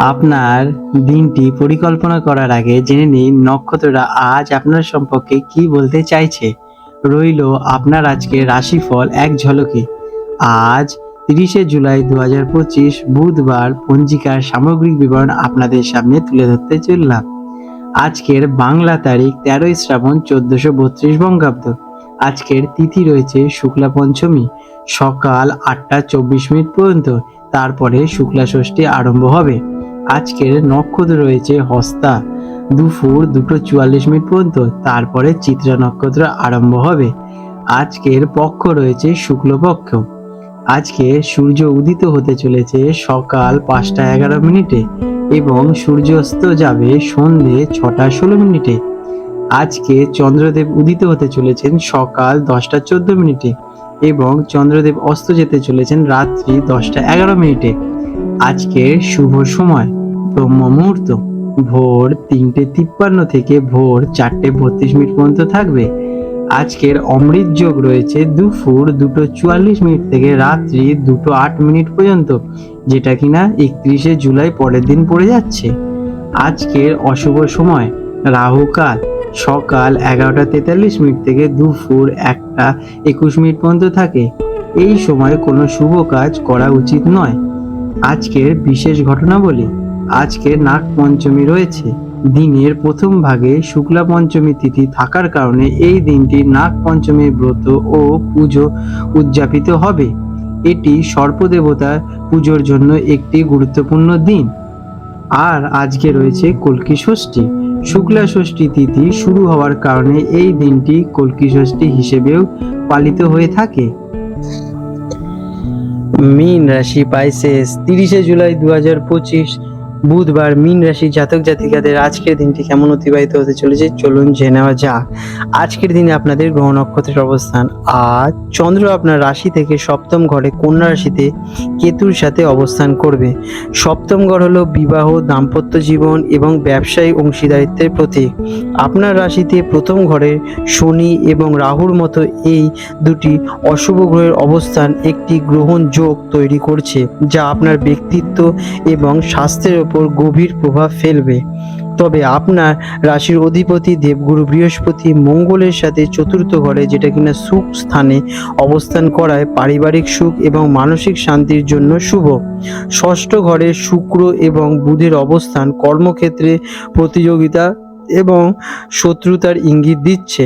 আপনার দিনটি পরিকল্পনা করার আগে জেনে নিন নক্ষত্ররা আজ আপনার সম্পর্কে কি বলতে চাইছে। রইল আপনার আজকে রাশিফল এক ঝলকে। আজ তিরিশে জুলাই দু হাজার পঁচিশ বুধবার পঞ্জিকার সামগ্রিক বিবরণ আপনাদের সামনে তুলে ধরতে চললাম। আজকের বাংলা তারিখ তেরোই শ্রাবণ চোদ্দশো বত্রিশ বঙ্গাব্দ। আজকের তিথি রয়েছে শুক্লা পঞ্চমী। সকাল আটটা চব্বিশ মিনিট পর্যন্ত, তারপরে শুক্লা ষষ্ঠী আরম্ভ হবে। আজকের নক্ষত্র রয়েছে হস্তা। দুপুর দুটো চুয়াল্লিশ মিনিট পর্যন্ত, তারপরে চিত্রা নক্ষত্র আরম্ভ হবে। আজকের পক্ষ রয়েছে শুক্লপক্ষ আজকে সূর্য উদিত হতে চলেছে সকাল পাঁচটা এগারো মিনিটে এবং সূর্যাস্ত যাবে সন্ধে ছটা ষোলো মিনিটে। আজকে চন্দ্রদেব উদিত হতে চলেছেন সকাল দশটা চোদ্দ মিনিটে এবং চন্দ্রদেব অস্ত যেতে চলেছেন রাত্রি দশটা এগারো মিনিটে। আজকের শুভ সময়। ব্রহ্ম মুহূর্ত। ভোর তিনটে তিপ্পান্ন থেকে ভোর চারটে বত্রিশ মিনিট পর্যন্ত থাকবে। আজকের অমৃত যোগ রয়েছে দুপুর দুটো চুয়াল্লিশ মিনিট থেকে রাত্রি দুটো আট মিনিট পর্যন্ত, যেটা কিনা একত্রিশে জুলাই পরের দিন পড়ে যাচ্ছে। আজকের অশুভ সময় রাহুকাল সকাল এগারোটা তেতাল্লিশ মিনিট থেকে দুপুর একটা একুশ মিনিট পর্যন্ত থাকে। এই সময় কোনো শুভ কাজ করা উচিত নয়। আজকের বিশেষ ঘটনা বলি আজকে নাগ পঞ্চমী রয়েছে। দিনের প্রথম ভাগে শুক্লা পঞ্চমী তিথি থাকার কারণে এই দিনটি নাগ পঞ্চমীর ব্রত ও পুজো উদযাপিত হবে। এটি সর্পদেবতার পুজোর জন্য একটি গুরুত্বপূর্ণ দিন। আর আজকে রয়েছে কল্কি ষষ্ঠী। শুক্লা ষষ্ঠী তিথি শুরু হওয়ার কারণে এই দিনটি কল্কি ষষ্ঠী হিসেবেও পালিত হয়ে থাকে। মীন রাশি পাইসেস তিরিশে জুলাই দু হাজার পঁচিশ বুধবার মিন রাশি জাতক জাতিকাদের আজকের দিনটি কেমন অতিবাহিত হতে চলেছে? চলুন জেনে নেওয়া যাক। আজকের দিনে আপনাদের গ্রহ নক্ষত্রের অবস্থান। আজ চন্দ্র আপনার রাশি থেকে সপ্তম ঘরে কন্যা রাশিতে কেতুর সাথে অবস্থান করবে। সপ্তম ঘর হলো বিবাহ, দাম্পত্য জীবন এবং ব্যবসায়ী অংশীদারিত্বের প্রতীক। আপনার রাশিতে প্রথম ঘরে শনি এবং রাহুর মতো এই দুটি অশুভ গ্রহের অবস্থান একটি গ্রহণ যোগ তৈরি করছে, যা আপনার ব্যক্তিত্ব এবং স্বাস্থ্যের ওপর গভীর প্রভাব ফেলবে। তবে আপনার রাশির অধিপতি দেবগুরু বৃহস্পতি মঙ্গলের সাথে চতুর্থ ঘরে যেটা কিনা সুখ স্থানে অবস্থান করায় পারিবারিক সুখ এবং মানসিক শান্তির জন্য শুভ। ষষ্ঠ ঘরে শুক্র এবং বুধের অবস্থান কর্মক্ষেত্রে প্রতিযোগিতা এবং শত্রুতার ইঙ্গিত দিচ্ছে।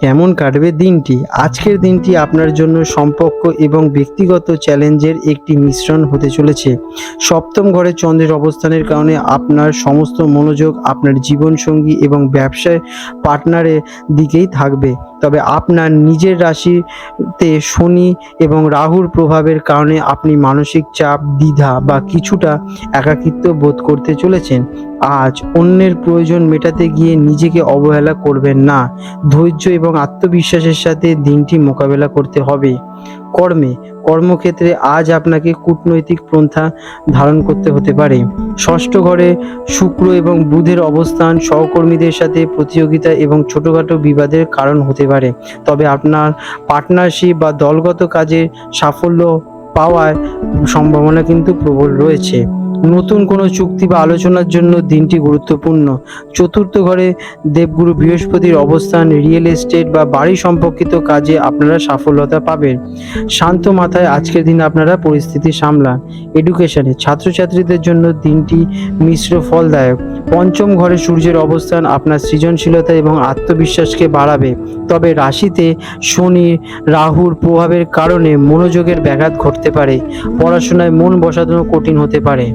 কেমন কাটবে দিনটি। আজকের দিনটি আপনার জন্য সম্পর্ক এবং ব্যক্তিগত চ্যালেঞ্জের একটি মিশ্রণ হতে চলেছে। সপ্তম ঘরে চন্দ্রের অবস্থানের কারণে আপনার সমস্ত মনোযোগ আপনার জীবনসঙ্গী এবং ব্যবসায় পার্টনারের দিকেই থাকবে। তবে আপনার নিজের রাশিতে শনি এবং রাহুর প্রভাবের কারণে আপনি মানসিক চাপ, দ্বিধা বা কিছুটা একাকিত্ব বোধ করতে চলেছেন। আজ অন্যের প্রয়োজন মেটাতে গিয়ে নিজেকে অবহেলা করবেন না। ধৈর্য এবং আত্মবিশ্বাসের সাথে দিনটি মোকাবেলা করতে হবে। কর্মে, কর্মক্ষেত্রে আজ আপনাকে কূটনৈতিক পন্থা ধারণ করতে হতে পারে। ষষ্ঠ ঘরে শুক্র এবং বুধের অবস্থান সহকর্মীদের সাথে প্রতিযোগিতা এবং ছোটোখাটো বিবাদের কারণ হতে পারে। তবে আপনার পার্টনারশিপ বা দলগত কাজের সাফল্য পাওয়ার সম্ভাবনা কিন্তু প্রবল রয়েছে। নতুন কোনো চুক্তি বা আলোচনার জন্য দিনটি গুরুত্বপূর্ণ। চতুর্থ ঘরে দেবগুরু বৃহস্পতির অবস্থান রিয়েল এস্টেট বা বাড়ি সম্পর্কিত কাজে আপনারা সাফল্যতা পাবেন। শান্ত মাথায় আজকের দিন আপনারা পরিস্থিতি সামলান। এডুকেশনে ছাত্রছাত্রীদের জন্য দিনটি মিশ্র ফলদায়ক। পঞ্চম ঘরে সূর্যের অবস্থান আপনার সৃজনশীলতা এবং আত্মবিশ্বাসকে বাড়াবে। তবে রাশিতে শনি, রাহুর প্রভাবের কারণে মনোযোগের ব্যাঘাত ঘটতে পারে। পড়াশোনায় মন বসানো কঠিন হতে পারে।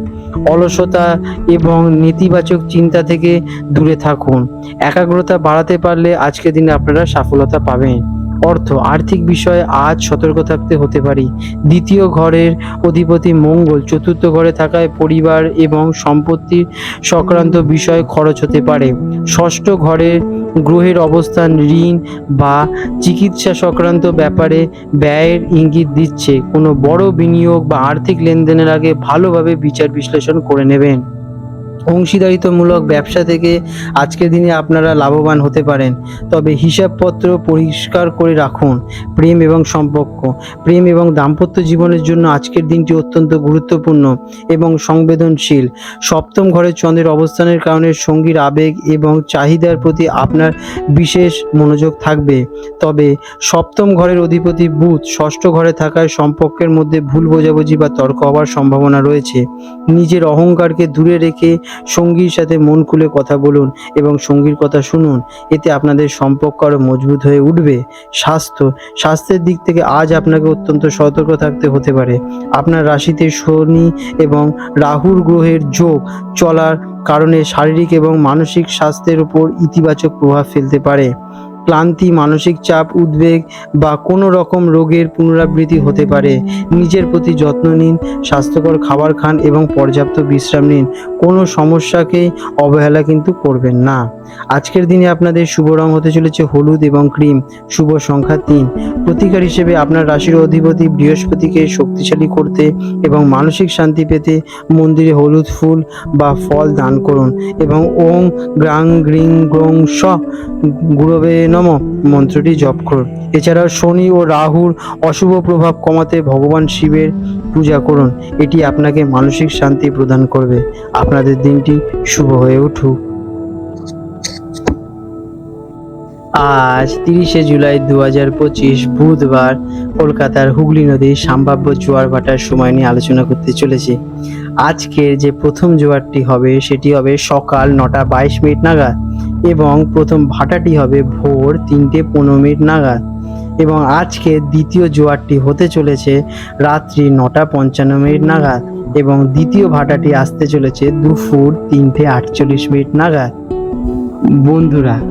অলসতা এবং নেতিবাচক চিন্তা থেকে দূরে থাকুন। একাগ্রতা বাড়াতে পারলে আজকের দিনে আপনারা সফলতা পাবেন। অর্থ, আর্থিক বিষয়ে আজ সতর্ক থাকতে হতে পারি। দ্বিতীয় ঘরের অধিপতি মঙ্গল, চতুর্থ ঘরে থাকায় পরিবার এবং সম্পত্তির সংক্রান্ত বিষয়ে খরচ হতে পারে। ষষ্ঠ ঘরের গ্রহের অবস্থান, ঋণ বা চিকিৎসা সংক্রান্ত ব্যাপারে ব্যয়ের ইঙ্গিত দিচ্ছে। কোনো বড় বিনিয়োগ বা আর্থিক লেনদেনের আগে ভালোভাবে বিচার বিশ্লেষণ করে নেবেন। অংশীদারিত্বমূলক ব্যবসা থেকে আজকের দিনে আপনারা লাভবান হতে পারেন। তবে হিসাবপত্র পরিষ্কার করে রাখুন প্রেম এবং সম্পর্ক। প্রেম এবং দাম্পত্য জীবনের জন্য আজকের দিনটি অত্যন্ত গুরুত্বপূর্ণ এবং সংবেদনশীল। সপ্তম ঘরে চন্দ্রের অবস্থানের কারণে সঙ্গীর আবেগ এবং চাহিদার প্রতি আপনার বিশেষ মনোযোগ থাকবে। তবে সপ্তম ঘরের অধিপতি বুধ ষষ্ঠ ঘরে থাকায় সম্পর্কের মধ্যে ভুল বোঝাবুঝি বা তর্ক হওয়ার সম্ভাবনা রয়েছে। নিজের অহংকারকে দূরে রেখে সঙ্গীর সাথে মন খুলে কথা বলুন এবং সঙ্গীর কথা শুনুন। এতে আপনাদের সম্পর্ক আরও মজবুত হয়ে উঠবে। স্বাস্থ্য, স্বাস্থ্যের দিক থেকে আজ আপনাকে অত্যন্ত সতর্ক থাকতে হতে পারে। আপনার রাশিতে শনি এবং রাহুর গ্রহের যোগ চলার কারণে শারীরিক এবং মানসিক স্বাস্থ্যের উপর ইতিবাচক প্রভাব ফেলতে পারে। ক্লান্তি, মানসিক চাপ, উদ্বেগ বা কোনো রকম রোগের পুনরাবৃত্তি হতে পারে। নিজের প্রতি যত্ন নিন, স্বাস্থ্যকর খাবার খান এবং পর্যাপ্ত বিশ্রাম নিন। কোনো সমস্যাকে অবহেলা কিন্তু করবেন না। আজকের দিনে আপনাদের শুভ রং হতে চলেছে হলুদ এবং ক্রিম। শুভ সংখ্যা তিন। প্রতিকার হিসেবে আপনার রাশির অধিপতি বৃহস্পতিকে শক্তিশালী করতে এবং মানসিক শান্তি পেতে মন্দিরে হলুদ ফুল বা ফল দান করুন এবং ওং গ্রাং গ্রিং গ্রং স গুরবে নম মন্ত্রটি জপ করুন। এছাড়াও শনি ও রাহুর অশুভ প্রভাব কমাতে ভগবান শিবের পূজা করুন। এটি আপনাকে মানসিক শান্তি প্রদান করবে। আপনাদের দিনটি শুভ হয়ে উঠুক। আজ তিরিশে জুলাই দু হাজার পঁচিশ বুধবার কলকাতার হুগলি নদীর সম্ভাব্য জোয়ার ভাটার সময় নিয়ে আলোচনা করতে চলেছি। আজকের যে প্রথম জোয়ারটি হবে, সেটি হবে সকাল নটা বাইশ মিনিট নাগাদ। এবং প্রথম ভাটাটি হবে ভোর তিনটে পনেরো মিনিট নাগাদ। এবং আজকে দ্বিতীয় জোয়ারটি হতে চলেছে রাত্রি নটা পঞ্চান্ন মিনিট নাগাদ এবং দ্বিতীয় ভাটাটি আসতে চলেছে দুপুর তিনটে আটচল্লিশ মিনিট নাগাদ। বন্ধুরা